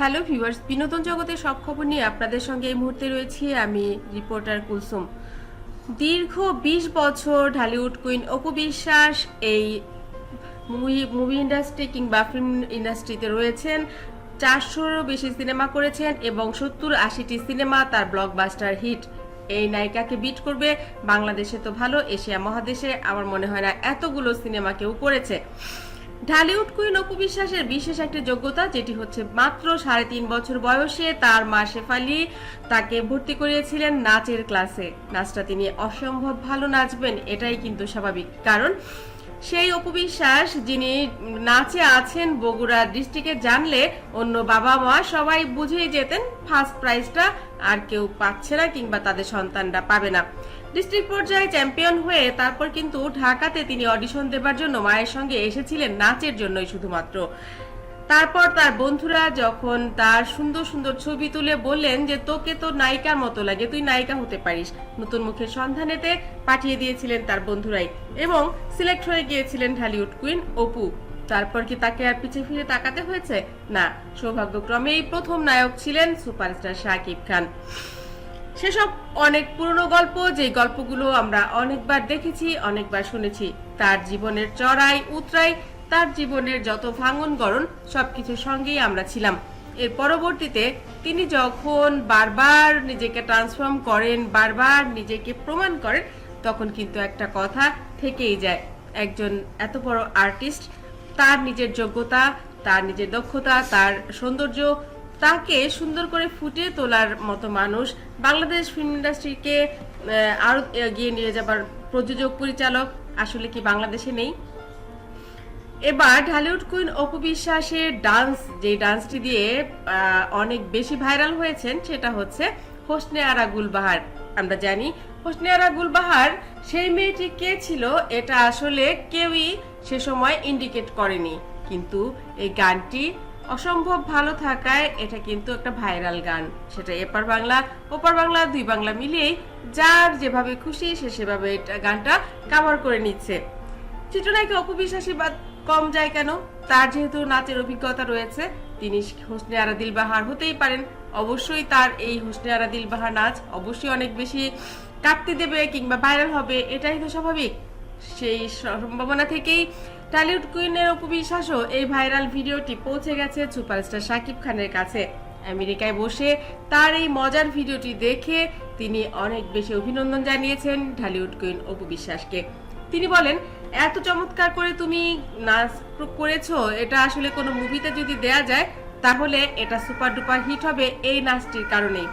Hello viewers বিনোদন জগতের সব খবর নিয়ে আপনাদের সঙ্গে এই মুহূর্তে রয়েছি আমি রিপোর্টার কুলসুম। দীর্ঘ ২০ বছর ঢালিউড কুইন অপু বিশ্বাস এই মুভি মুভি ইন্ডাস্ট্রি কিংবা ফিল্ম ইন্ডাস্ট্রিতে রয়েছেন। চারশোরও বেশি সিনেমা করেছেন এবং সত্তর আশিটি সিনেমা তার ব্লকবাস্টার হিট এই নায়িকাকে বিট করবে বাংলাদেশে তো ভালো, এশিয়া মহাদেশে। আমার মনে হয় না এতগুলো সিনেমা কেউ করেছে। ঢালিউড কুইন অপু বিশ্বাসের বিশেষ একটি যোগ্যতা, যেটি হচ্ছে মাত্র সাড়ে তিন বছর বয়সে তার মা শেফালি তাকে ভর্তি করিয়েছিলেন নাচের ক্লাসে। নাচটা তিনি অসম্ভব ভালো নাচবেন, এটাই কিন্তু স্বাভাবিক। কারণ সেই অপু বিশ্বাস, যিনি নাচে আছেন বগুড়া ডিস্ট্রিক্টে, জানলে অন্য বাবা মা সবাই বুঝেই যেতেন, ফার্স্ট প্রাইজটা আর কেউ পাচ্ছে না কিংবা তাদের সন্তানরা পাবে না। ডিস্ট্রিক্ট পর্যায়ে চ্যাম্পিয়ন হয়ে তারপর কিন্তু ঢাকাতে তিনি অডিশন দেবার জন্য মায়ের সঙ্গে এসেছিলেন নাচের জন্যই শুধুমাত্র। তারপর তার বন্ধুরা যখন তার সুন্দর সুন্দর ছবি তুলে বললেন যে, তোকে তো নায়িকার মতো লাগে, তুই নায়িকা হতে পারিস। নতুন মুখের সন্ধানেতে পাঠিয়ে দিয়েছিলেন তার বন্ধুরাই এবং সিলেক্ট হয়ে গিয়েছিলেন ঢালিউড কুইন অপু। তারপর কি তাকে আর পিছে ফিরে তাকাতে হয়েছে? না সৌভাগ্যক্রমে এই প্রথম নায়ক ছিলেন সুপারস্টার শাকিব খান। সেসব অনেক পুরনো গল্প যে গল্পগুলো আমরা অনেকবার দেখেছি, অনেকবার শুনেছি। তার জীবনের চড়াই, উতরাই, তার জীবনের যত ভাঙন গড়ন, সবকিছুর সঙ্গেই আমরা ছিলাম। এর পরবর্তীতে তিনি যখন বারবার নিজেকে ট্রান্সফর্ম করেন, বারবার নিজেকে প্রমাণ করেন, তখন কিন্তু একটা কথা থেকেই যায়। একজন এত বড় আর্টিস্ট তার নিজের যোগ্যতা, তার নিজের দক্ষতা, তার সৌন্দর্য তাকে সুন্দর করে ফুটিয়ে তোলার মতো মানুষ বাংলাদেশ ফিল্ম ইন্ডাস্ট্রিকে আরও এগিয়ে নিয়ে যাবার প্রযোজক, পরিচালক আসলে কি বাংলাদেশে নেই? এবার ঢালিউড কুইন অপু বিশ্বাসের ডান্স যে ডান্সটি দিয়ে অনেক বেশি ভাইরাল হয়েছেন, সেটা হচ্ছে হোসনে আরা গুলবাহার। আমরা জানি হোসনে আরা গুলবাহার সেই মেয়েটি কে ছিল, এটা আসলে কেউই সে সময় ইন্ডিকেট করেনি। কিন্তু এই গানটি অসম্ভব ভালো থাকায় এটা কিন্তু একটা ভাইরাল গান। সেটা এপার বাংলা, ওপার বাংলা, দুই বাংলা মিলিয়েই যার যেভাবে খুশি সে সেভাবে এটা গানটা কাভার করে নিচ্ছে। চিত্রনায়িকা অপবিশ্বাসী বাদ কম যায় কেন? তার যেহেতু নাচের অভিজ্ঞতা রয়েছে, তিনি হোসনে আরাদিল বাহার হতেই পারেন। অবশ্যই তার এই হোসনে আরাদিল বাহার নাচ অবশ্যই অনেক বেশি কাটতে দেবে কিংবা ভাইরাল হবে, এটাই তো স্বাভাবিক। সেই সম্ভাবনা থেকেই টলিউড কুইনের উপবিশ্বাসও এই ভাইরাল ভিডিওটি পৌঁছে গেছে সুপারস্টার শাকিব খানের কাছে। আমেরিকায় বসে তার এই মজার ভিডিওটি দেখে তিনি অনেক বেশি অভিনন্দন জানিয়েছেন ঢালিউড কুইন অপু বিশ্বাসকে তিনি বলেন, এত চমৎকার করে তুমি নাচ করেছ, এটা আসলে কোনো মুভিতে যদি দেয়া যায়, তাহলে এটা সুপার ডুপার হিট হবে এই নাচটির কারণেই।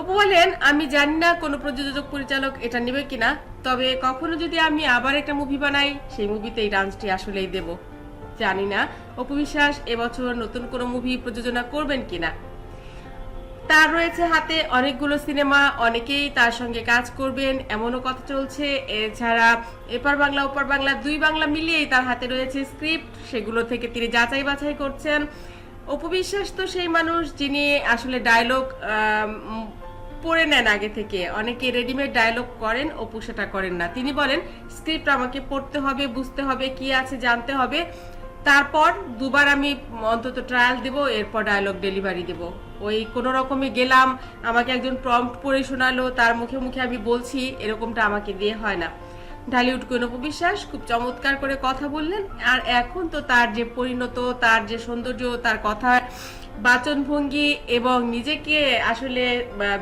অপু বলেন, আমি জানি না কোনো প্রযোজক, পরিচালক এটা নেবে কিনা তবে কখনো যদি আমি আবার একটা মুভি বানাই, সেই মুভিতে এই ডান্সটি আসলেই দেব। জানি না অপু বিশ্বাস, এবছর নতুন কোনো মুভি প্রযোজনা করবেন কিনা। তার রয়েছে হাতে অনেকগুলো সিনেমা, অনেকেই তার সঙ্গে কাজ করবেন, এমনও কথা চলছে। এছাড়া এপার বাংলা, ওপার বাংলা, দুই বাংলা মিলিয়েই তার হাতে রয়েছে স্ক্রিপ্ট সেগুলো থেকে তিনি যাচাই বাছাই করছেন। অপবিশ্বাস তো সেই মানুষ যিনি আসলে ডায়লগ পড়ে নেন আগে থেকে। অনেকে রেডিমেড ডায়লগ করেন, অপু সেটা করেন না। তিনি বলেন স্ক্রিপ্ট আমাকে পড়তে হবে, বুঝতে হবে, কি আছে জানতে হবে। তারপর দুবার আমি অন্তত ট্রায়াল দেব, এরপর ডায়লগ ডেলিভারি দেব। ওই কোনো রকমে গেলাম, আমাকে একজন প্রম্পট পড়ে শোনালো, তার মুখে মুখে আমি বলছি, এরকমটা আমাকে দিয়ে হয় না। ঢালিউড কোন বিশ্বাস খুব চমৎকার করে কথা বললেন, আর এখন তো তার যে পরিণত, তার যে সৌন্দর্য, তার কথার বাচন ভঙ্গি এবং নিজেকে আসলে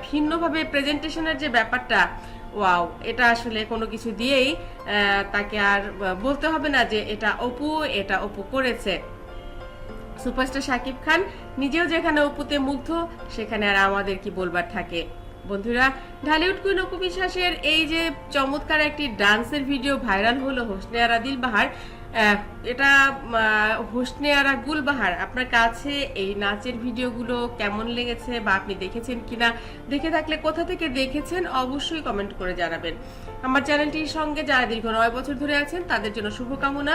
ভিন্নভাবে প্রেজেন্টেশনের যে ব্যাপারটা, ওয়াও, এটা আসলে কোনো কিছু দিয়েই তাকে আর বলতে হবে না যে এটা অপু এটা অপু করেছে। সুপারস্টার শাকিব খান নিজেও যেখানে অপুতে মুগ্ধ, সেখানে আর আমাদের কি বলবার থাকে? বন্ধুরা, ঢালিউড কুইন অপু বিশ্বাসের এই যে চমৎকার একটি ডান্সের ভিডিও ভাইরাল হলো হোসনে আরা দিল বাহার এটা হোসনে আরা গুল বাহার আপনার কাছে এই নাচের ভিডিওগুলো কেমন লেগেছে বা আপনি দেখেছেন কিনা, দেখে থাকলে কোথা থেকে দেখেছেন অবশ্যই কমেন্ট করে জানাবেন। আমার চ্যানেলটির সঙ্গে যারা দীর্ঘ নয় বছর ধরে আছেন, তাদের জন্য শুভকামনা।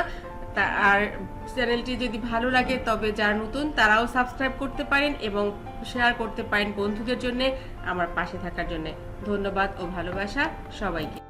আর চ্যানেলটি যদি ভালো লাগে, তবে যারা নতুন তারাও সাবস্ক্রাইব করতে পারেন এবং শেয়ার করতে পারেন বন্ধুদের জন্য, আমার পাশে থাকার জন্য। ধন্যবাদ ও ভালোবাসা সবাইকে।